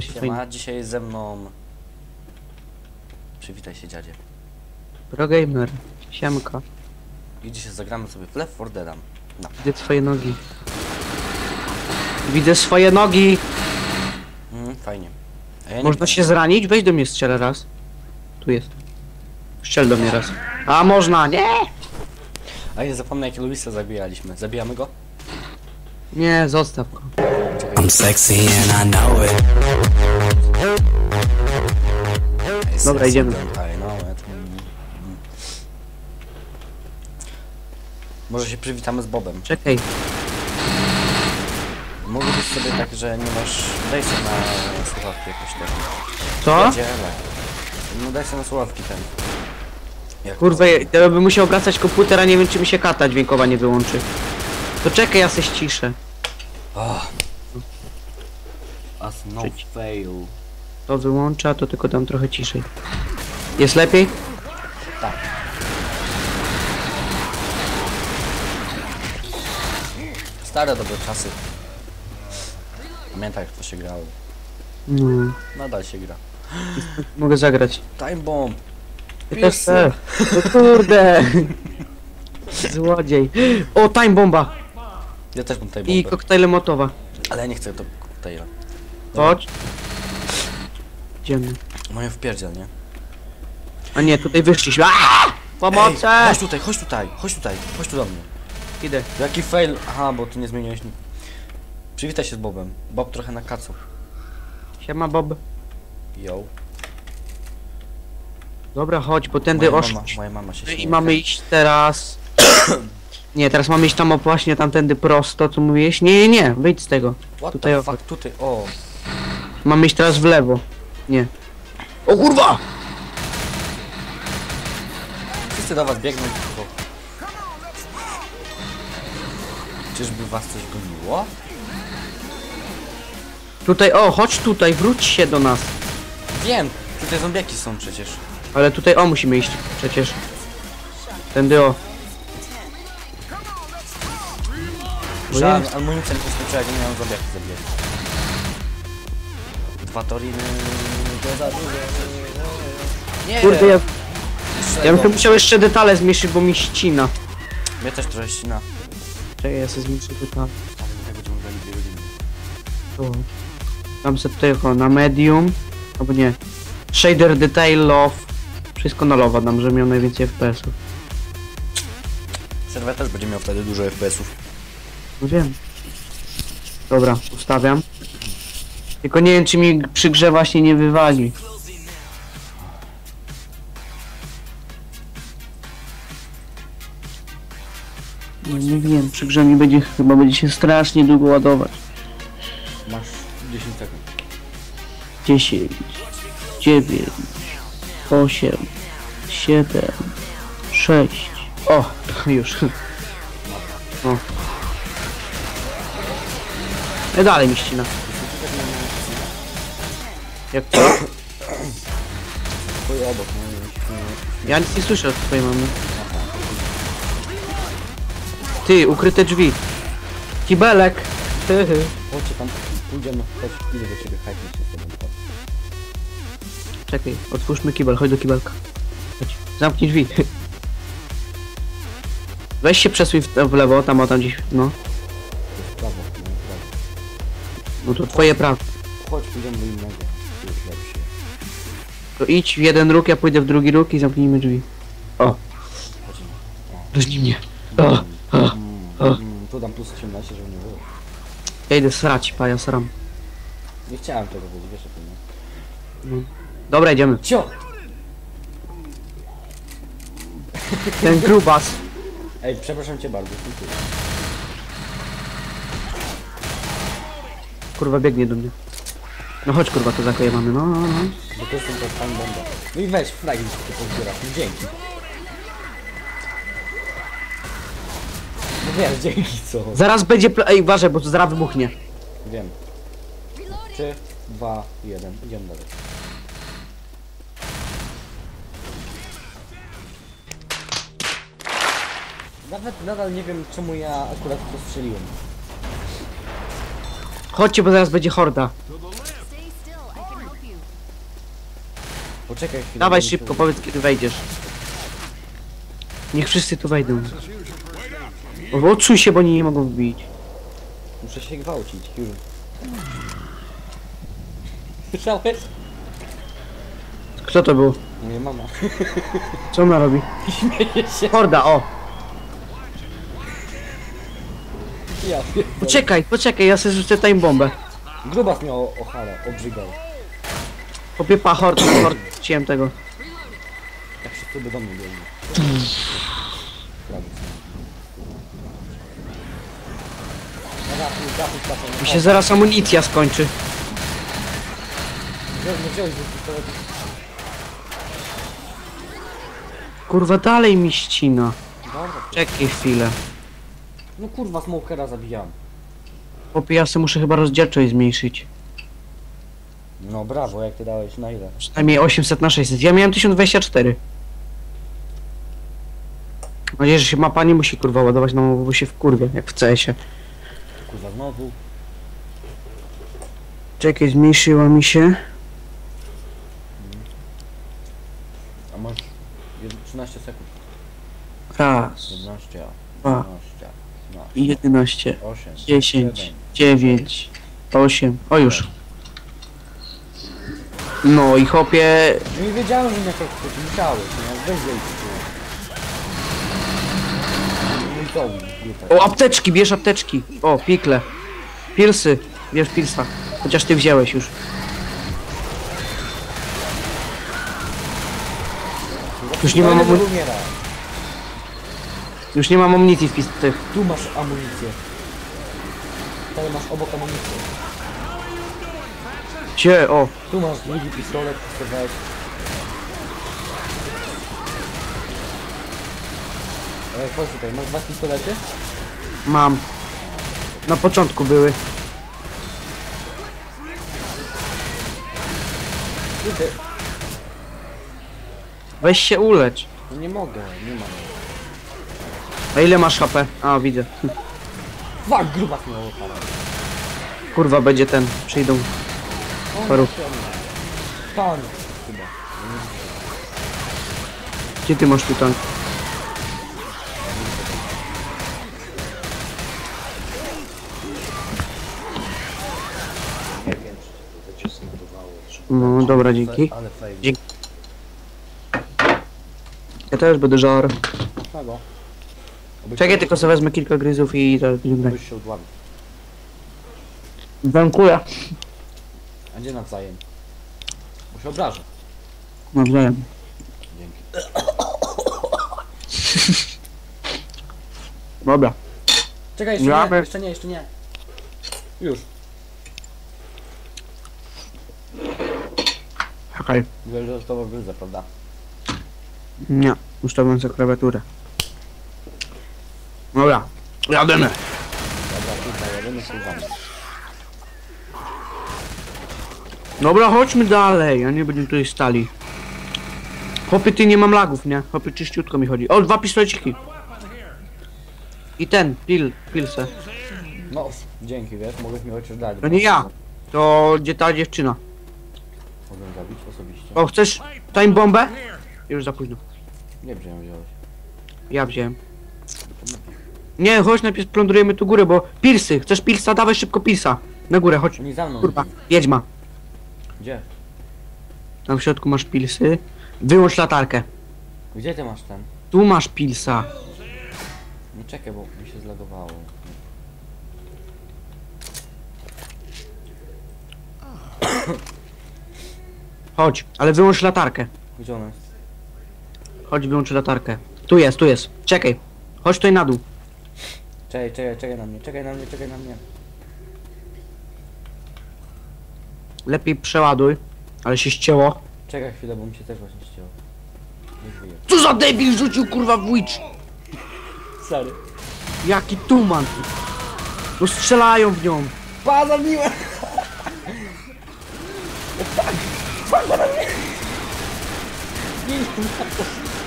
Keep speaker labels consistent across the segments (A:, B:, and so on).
A: Siema, dzisiaj ze mną... Przywitaj się dziadzie.
B: Progamer. Siemka.
A: I dzisiaj zagramy sobie w Left 4 Dead. No.
B: Widzę swoje nogi. Widzę swoje nogi!
A: Mm, fajnie. A ja
B: Można się zranić? Weź do mnie strzelę raz. Tu jest. Strzel do mnie raz. A można, nie!
A: A ja zapomnę jakie Luisa zabijaliśmy. Zabijamy go?
B: Nie, zostaw go.
C: I'm sexy and I know it.
B: Dobra, idziemy.
A: I know it. Mm, mm. Może się przywitamy z Bobem.
B: Czekaj.
A: Mówiłbyś sobie tak, że nie masz... Daj sobie na słuchawki jakoś tak.
B: Co?
A: No daj sobie na słuchawki ten. Jak
B: Kurwa, ja bym musiał obracać komputer, a nie wiem czy mi się karta dźwiękowa nie wyłączy. To czekaj, ja se ściszę.
A: Oh. As no fail.
B: To wyłącza, to tylko dam trochę ciszej. Jest lepiej?
A: Tak. Stare dobre czasy. Pamiętaj jak to się grało.
B: No.
A: Nadal się gra.
B: Mogę zagrać.
A: Time bomb.
B: Ja też chcę. No kurde. Złodziej. O, time bomba.
A: Ja też mam time
B: I
A: bombę.
B: koktajle motowa.
A: Ale ja nie chcę to koktajla.
B: Chodź. Idziemy.
A: Moje wpierdziel, nie?
B: A nie, tutaj wyszliśmy. Aaaa!
A: Ej, chodź tutaj, chodź tutaj, chodź tutaj, chodź tu do mnie.
B: Idę.
A: Jaki fail? Aha, bo ty nie zmieniłeś nic. Przywitaj się z Bobem. Bob trochę na kacu.
B: Siema Bob.
A: Yo.
B: Dobra, chodź, bo tędy
A: Moja moja mama się śmieje.
B: I mamy iść teraz... Nie, teraz mamy iść tam o właśnie tamtędy prosto, co mówiłeś? Nie, nie, nie, wyjdź z tego.
A: What
B: tutaj
A: the
B: o-
A: fuck, tutaj, o.
B: Mamy iść teraz w lewo. Nie. O kurwa!
A: Wszyscy do was biegną tylko. Czyżby was coś goniło?
B: Tutaj, o, chodź tutaj, wróć się do nas.
A: Wiem, tutaj zombiaki są przecież.
B: Ale tutaj, o, musimy iść, przecież. Tędy, o. Bo
A: Musiałem
B: jest.
A: amunicję nie skończyła, jak nie miałem zombiaki zabijać. Dwa toriny, to za dużo. Nie,
B: Kurde, ja, ja bym musiał jeszcze detale zmniejszyć, bo mi ścina.
A: Mnie też trochę ścina.
B: Czekaj, ja sobie zmniejszę detale. Tu. Dam sobie tutaj, o, na medium. Albo nie. Shader detail off. Wszystko na lowa dam, że miał najwięcej FPS-ów.
A: Serwer też będzie miał wtedy dużo FPS-ów.
B: No wiem. Dobra, ustawiam. Tylko nie wiem, czy mi przy grze właśnie nie wywali. No nie wiem, przy grze mi będzie chyba będzie się strasznie długo ładować.
A: Masz 10 sekund.
B: 10, 9, 8, 7, 6. O, już. O. E dalej mi ścina. Jak to? Ja nic nie słyszę od twojej mamy. Ty, ukryte drzwi. Kibelek.
A: Chodźcie tam, pójdziemy, chodź, idę do ciebie, hajmy się z.
B: Czekaj, otwórzmy kibel, chodź do kibelka. Chodź. Zamknij drzwi. Weź się przesuń w, w lewo, tam o tam gdzieś, no.
A: Jest prawo, no prawo.
B: No to twoje prawo.
A: Chodź, pójdziemy do innego. Jest lepszy.
B: To idź w jeden róg, ja pójdę w drugi róg i zamknijmy drzwi. O,
A: Chodzimy.
B: weźnij mnie. O, o.
A: Mm, tu dam plus 18, żeby nie było.
B: Ja idę srać, paja sram.
A: Nie chciałem tego powiedzieć, wiesz o tym, nie?
B: Dobra, idziemy.
A: Cio!
B: Ten grubas.
A: Ej, przepraszam cię bardzo, dziękuję.
B: Kurwa biegnie do mnie. No chodź kurwa, to zakojewamy, no, no, no.
A: Bo to jest ten pan bomba. No i weź, flagi mi się pozbierasz, no dzięki. No wiesz, dzięki co?
B: Zaraz będzie pl- Ej, uważaj, bo to zaraz wybuchnie.
A: Wiem. 3, 2, 1, idziemy dalej. Nawet nadal nie wiem czemu ja akurat to strzeliłem.
B: Chodźcie, bo zaraz będzie horda.
D: Stay still, I can help you.
A: Poczekaj chwilę.
B: Dawaj
A: bo
B: szybko, powiedz kiedy wejdziesz. Niech wszyscy tu wejdą. O, się, bo oni nie mogą wbić.
A: Muszę się gwałcić, już. Słyszałeś?
B: Kto to był?
A: Moja mama.
B: Co ona robi?
A: Śmieje się.
B: Horda, o!
A: Ja pierdolę.
B: Poczekaj, poczekaj, ja sobie rzucę time bombę.
A: Grubas miał ochala, obrzygał.
B: Popiepa hord, hord, chciałem tego.
A: Jak wszyscy by do mnie. Prawie. Tu trafić.
B: Mi się zaraz amunicja skończy.
A: Wziąłeś, nie wziąłeś, bo pistolet.
B: Kurwa, dalej mi ścina.
A: Dobra.
B: Czekaj chwilę.
A: No kurwa, smokera zabijam.
B: Popie, ja sobie muszę chyba rozdzielczość zmniejszyć.
A: No brawo, jak ty dałeś, na ile?
B: Przynajmniej 800 na 600. Ja miałem 1024. Mam nadzieję, że się mapa nie musi kurwa ładować, no bo się w kurwie, jak w CS-ie.
A: Kurwa, znowu.
B: Czekaj, zmniejszyła mi się.
A: A masz jed- 13 sekund.
B: Raz,
A: 11,
B: dwa,
A: 12,
B: i 11,
A: 8,
B: 10, 9, 8. O już. No i chopie.
A: No i wiedziałem, że nie to chcesz, musiałeś, nie? Weź zejdź. No grupę.
B: O, apteczki, bierz apteczki. O, pikle. Pilsy, bierz pilsa. Chociaż ty wziąłeś już. Już nie mam,
A: umiera.
B: Już nie mam amunicji w tych.
A: Tu masz amunicję. Tutaj masz obok amunicję.
B: Gdzie? O,
A: Tu masz drugi pistolet, chcę weź. Ej, chodź tutaj, masz dwa pistolety?
B: mam. Na początku były.
A: Kurde,
B: Weź się ulecz.
A: no nie mogę, nie mam.
B: A ile masz HP? A, widzę.
A: Fuck, grubas miał opala.
B: Kurwa, będzie ten. Przyjdą. Paru.
A: Pan, chyba.
B: Gdzie ty masz tu tank? No, dobra, dzięki.
A: Ale fajnie.
B: Dzięki. Ja też będę żar.
A: Czego?
B: Czekaj, tylko sobie wezmę kilka gryzów i tak.
A: Byś się udławił.
B: Dziękuję.
A: A gdzie nawzajem? Bo się obrażę.
B: Nawzajem.
A: Dzięki.
B: Dobra.
A: Czekaj, jeszcze
B: Gramy.
A: nie, jeszcze nie, jeszcze nie. Już.
B: Czekaj.
A: Wylotowo gryzę, prawda?
B: Nie. Ustawiam sobie klawiaturę. Dobra. Jademy.
A: Dobra, kurwa, jadymy kurwami.
B: Dobra, chodźmy dalej, a nie będziemy tutaj stali. Chłopie, ty nie mam lagów, nie? Chłopie, czyściutko mi chodzi. O, dwa pistoleciki. I ten, pil, pilse.
A: No, dzięki, wiesz, mogłeś mi chociaż dać.
B: To nie ja. To gdzie ta dziewczyna?
A: Mogę zabić osobiście.
B: O, chcesz time bombę? Już za późno.
A: Nie wiem, że ją wziąłeś.
B: Ja wziąłem. Nie, chodź najpierw plądrujemy tu górę, bo pilsy. Chcesz pilsa? Dawaj szybko pilsa. Na górę, chodź.
A: Oni za mną.
B: Kurwa, wiedźma.
A: Gdzie?
B: Tam w środku masz pilsy. Wyłącz latarkę.
A: Gdzie ty masz ten?
B: Tu masz pilsa.
A: Nie czekaj, bo mi się zlagowało.
B: Chodź, ale wyłącz latarkę.
A: Gdzie ona jest?
B: Chodź, wyłącz latarkę. Tu jest, tu jest. Czekaj. Chodź tutaj na dół.
A: Czekaj, czekaj, czekaj na mnie, czekaj na mnie, czekaj na mnie.
B: Lepiej przeładuj. Ale się ścięło.
A: Czekaj chwilę, bo mi się też właśnie ścięło. Nie.
B: Co za debil rzucił kurwa w witch?
A: Sorry.
B: Jaki tuman. No strzelają w nią.
A: Pa, zabiłem!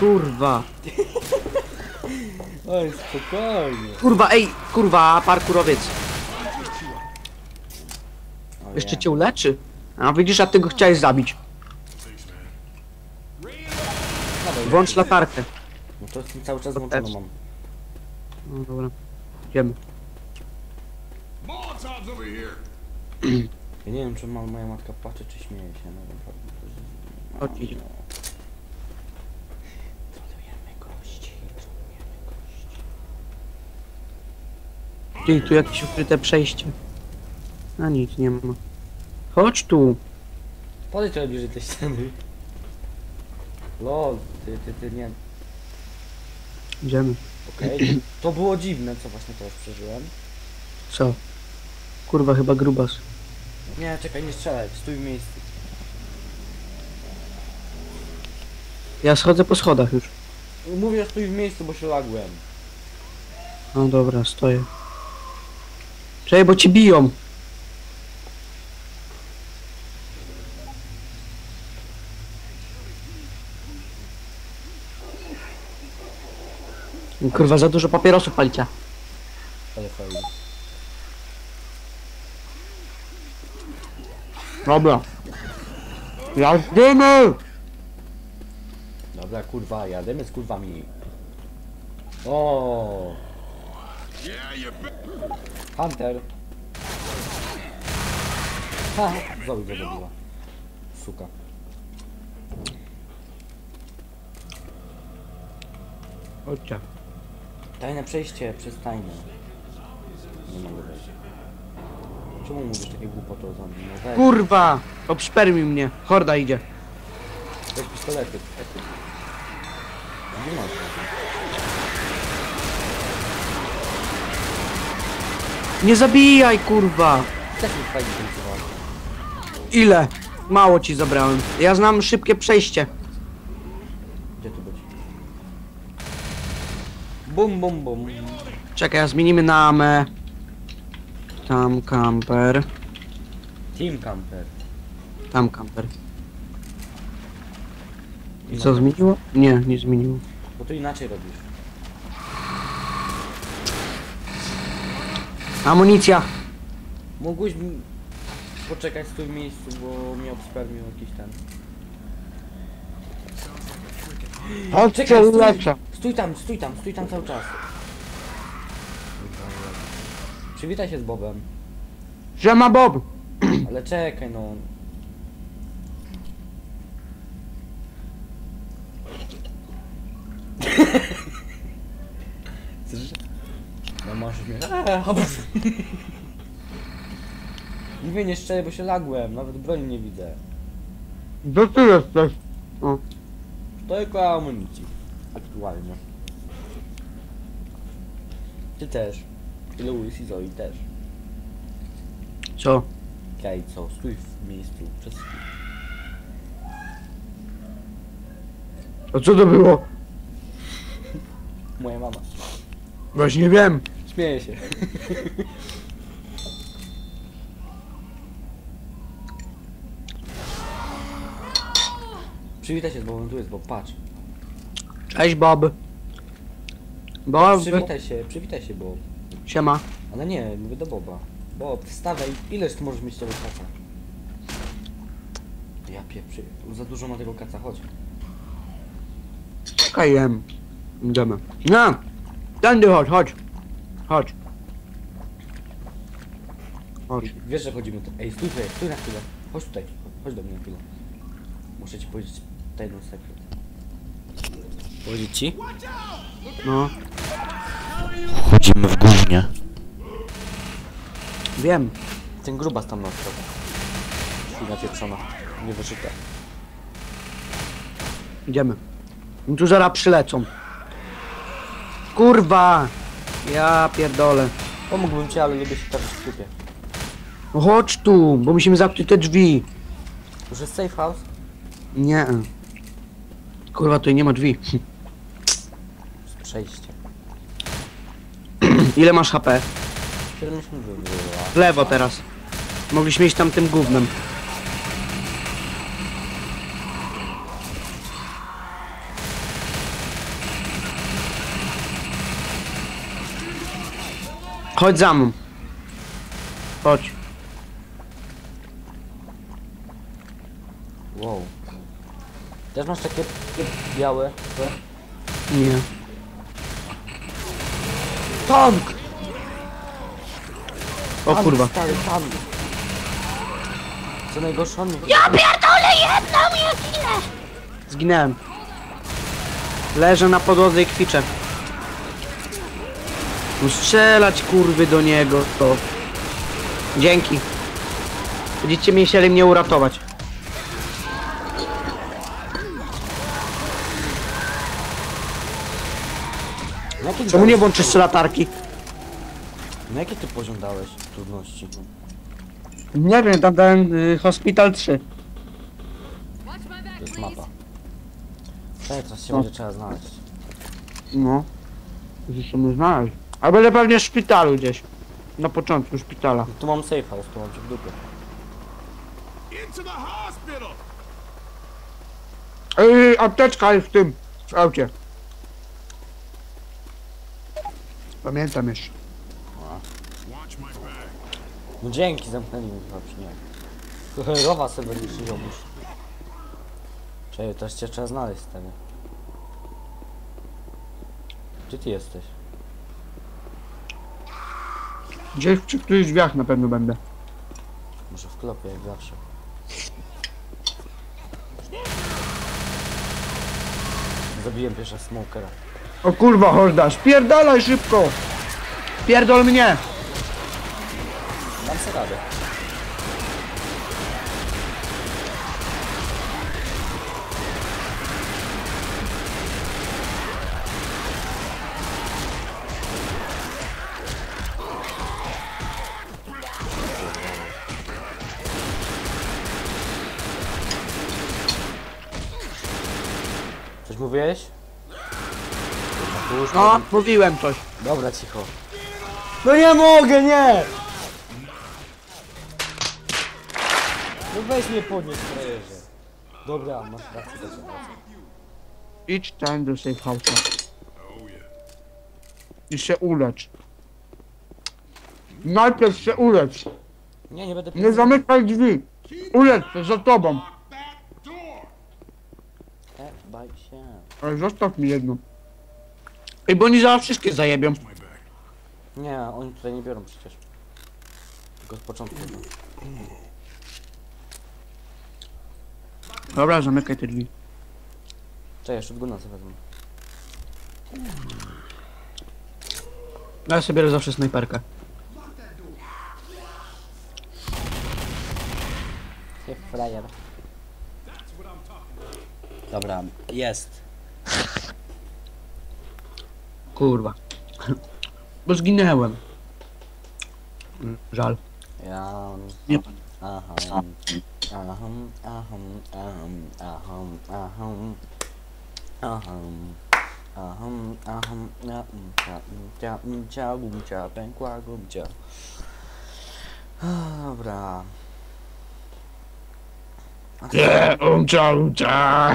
B: Kurwa.
A: Oj, spokojnie.
B: Kurwa, ej, kurwa, parkurowiec. Jeszcze cię uleczy. A widzisz, a ty go chciałeś zabić. Włącz latarkę.
A: No to jest cały czas włączoną mam.
B: No dobra. Idziemy.
A: Ja nie wiem, czy ma, moja matka płacze, czy śmieje się. No, naprawdę.
B: Chodź, idziemy. Ty, tu jakieś ukryte przejście. A nic nie ma. Chodź tu.
A: Podejdź trochę bliżej tej ściany. Lol, ty, ty, ty, nie.
B: Idziemy.
A: Okej. To było dziwne, co właśnie teraz przeżyłem.
B: Co? Kurwa, chyba grubas.
A: Nie, czekaj, nie strzelaj, stój w miejscu.
B: Ja schodzę po schodach już.
A: Mówię, stój w miejscu, bo się lagłem.
B: No dobra, stoję. Czekaj, bo ci biją. Kurwa, za dużo papierosów palicia.
A: Ale fajnie.
B: Dobra. Jazdymy!
A: Dobra, kurwa, jademy z kurwami. O. Hunter. Ha, Zoe go zabiła. Suka.
B: Chodźcie.
A: Tajne przejście przez tajne. Nie mogę wejść. Czemu mówisz takie głupoty o zombie? No weź,
B: Kurwa! Obszpermił mnie. Horda idzie.
A: weź pistolety. Ety. Nie
B: Nie zabijaj, kurwa!
A: Też mi fajnie tancowało.
B: Ile? Mało ci zabrałem. Ja znam szybkie przejście.
A: Gdzie tu być? Bum, bum, bum.
B: Czekaj, zmienimy na amę. Tam camper.
A: Team camper.
B: Tam camper. I co zmieniło? Nie, nie zmieniło.
A: Bo tu inaczej robisz.
B: Amunicja!
A: Mógłbyś m- poczekać w tym miejscu, bo mnie obspermił jakiś ten.
B: Chodźcie,
A: stój,
B: lepsze.
A: stój tam, stój tam, stój tam cały czas. Przywitaj się z Bobem.
B: Siema Bob!
A: Ale czekaj no. Mnie. Nie szczerze, bo się lagłem, nawet broni nie widzę.
B: Gdzie ty jesteś? O,
A: Tylko amunicji. Aktualnie. Ty też. I Louis i Zoe też.
B: co?
A: Kaj, co? Stój w miejscu. Przez chwilę.
B: A co to było?
A: Moja mama.
B: Właśnie wiem.
A: Śmieję się. Przywitaj się z Bobem, tu jest Bob, patrz.
B: Cześć Bob. Bob,
A: Przywitaj się, przywitaj się Bob.
B: siema.
A: Ale nie, mówię do Boba. Bob, wstawaj, ileż ty możesz mieć tego kaca? Ja pieprzy, za dużo ma tego kaca, chodź.
B: Czekaj, jem. Idziemy. No! Tędy chodź, chodź. Chodź. Chodź.
A: Wiesz, że chodzimy tu. Ej, stój tutaj, stój na chwilę. Chodź tutaj, chodź do mnie na chwilę. Muszę ci powiedzieć tajną sekret. Powiedzieć ci?
B: No,
A: Chodzimy w gównie.
B: wiem.
A: Ten grubas tam na środku. Świnia pieprzona. Nie wyszyta.
B: Idziemy. Tu zaraz przylecą. Kurwa! Ja pierdolę.
A: Pomógłbym ci, ale lubię się tarzyć w trupie.
B: No chodź tu, bo musimy zamknąć te drzwi.
A: Już jest safe house?
B: Nie. Kurwa, tutaj nie ma drzwi.
A: Przejście.
B: Ile masz HP?
A: 70 wybyła.
B: W lewo teraz. Mogliśmy iść tam tym gównem. Chodź za mną. Chodź.
A: Wow. Też masz takie, takie białe?
B: Nie.
A: Tank!
B: O
A: Tank,
B: kurwa.
A: Stary, tank. Co najgorsze on...
B: Zginąłem. Leżę na podłodze i kwiczę. No strzelać kurwy do niego to. Dzięki. Będziecie musieli mnie uratować.
A: Na jaki
B: Czemu nie włączysz latarki?
A: Na jaki ty poziom dałeś trudności?
B: Nie wiem, tam dałem y, Hospital 3.
D: Watch my back,
A: To jest
D: please.
A: mapa. Tak, teraz się
B: No.
A: będzie trzeba znaleźć.
B: No. Muszę sobie znaleźć. A będę pewnie w szpitalu gdzieś. Na początku szpitala.
A: Tu mam safe house, tu mam cię w dupie.
E: Into the hospital!
B: Ej, apteczka jest w tym, w aucie. Pamiętam jeszcze.
A: No dzięki, zamknęli mi chyba nie. Rowa sobie niż ziomuś. Czekaj, też cię trzeba znaleźć stary. Gdzie ty jesteś?
B: Gdzieś przy którychś drzwiach na pewno będę.
A: Może w klopie jak zawsze. Zabiłem pierwsza smokera.
B: O kurwa, horda, spierdalaj szybko! Pierdol mnie!
A: Dam sobie radę. Mówiłeś? Już
B: No, mówiłem coś.
A: Dobra, cicho. No nie mogę, nie! No weź mnie podnieś, frajerze. Dobra, masz rację, dobra, rację.
B: Idź tam do safe house'a i się ulecz. Najpierw się ulecz.
A: Nie, nie będę
B: Nie zamykaj drzwi. Ulecz się za tobą.
E: Back door!
A: E, baj się.
B: Ale zostaw mi jedną. Ej, bo oni zaraz wszystkie zajebią.
A: Nie, oni tutaj nie biorą przecież. Tylko z początku. no.
B: Dobra, zamykaj te drzwi.
A: Czekaj, jeszcze odgona sobie wezmę.
B: Ja sobie biorę zawsze snajperkę.
A: Nie, frajer. Dobra, jest.
B: Kurwa. Bo zginęłem. Żal.
A: Ja...
B: Nie.
A: Aham. Aham, aham, aham, aham, aham. Aham. Aham, aham, ja, um, cia, um, cia, um, cia, gumcia, pękła gumcia. Dobra.
B: Nie, umcia, umcia.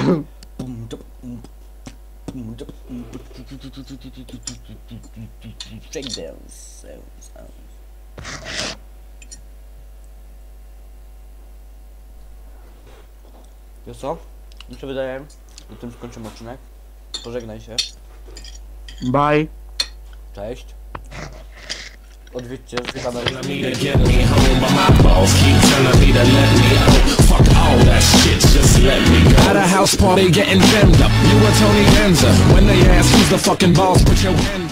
A: Shake dance. sounds, sounds. Wiesz co? Mi się wydaje, że tym skończymy odcinek. Pożegnaj się.
B: Bye.
A: Cześć. Odwiedźcie z kanału.
C: let me go At a house party getting jammed up You were Tony Danza When they ask who's the fucking boss Put your hand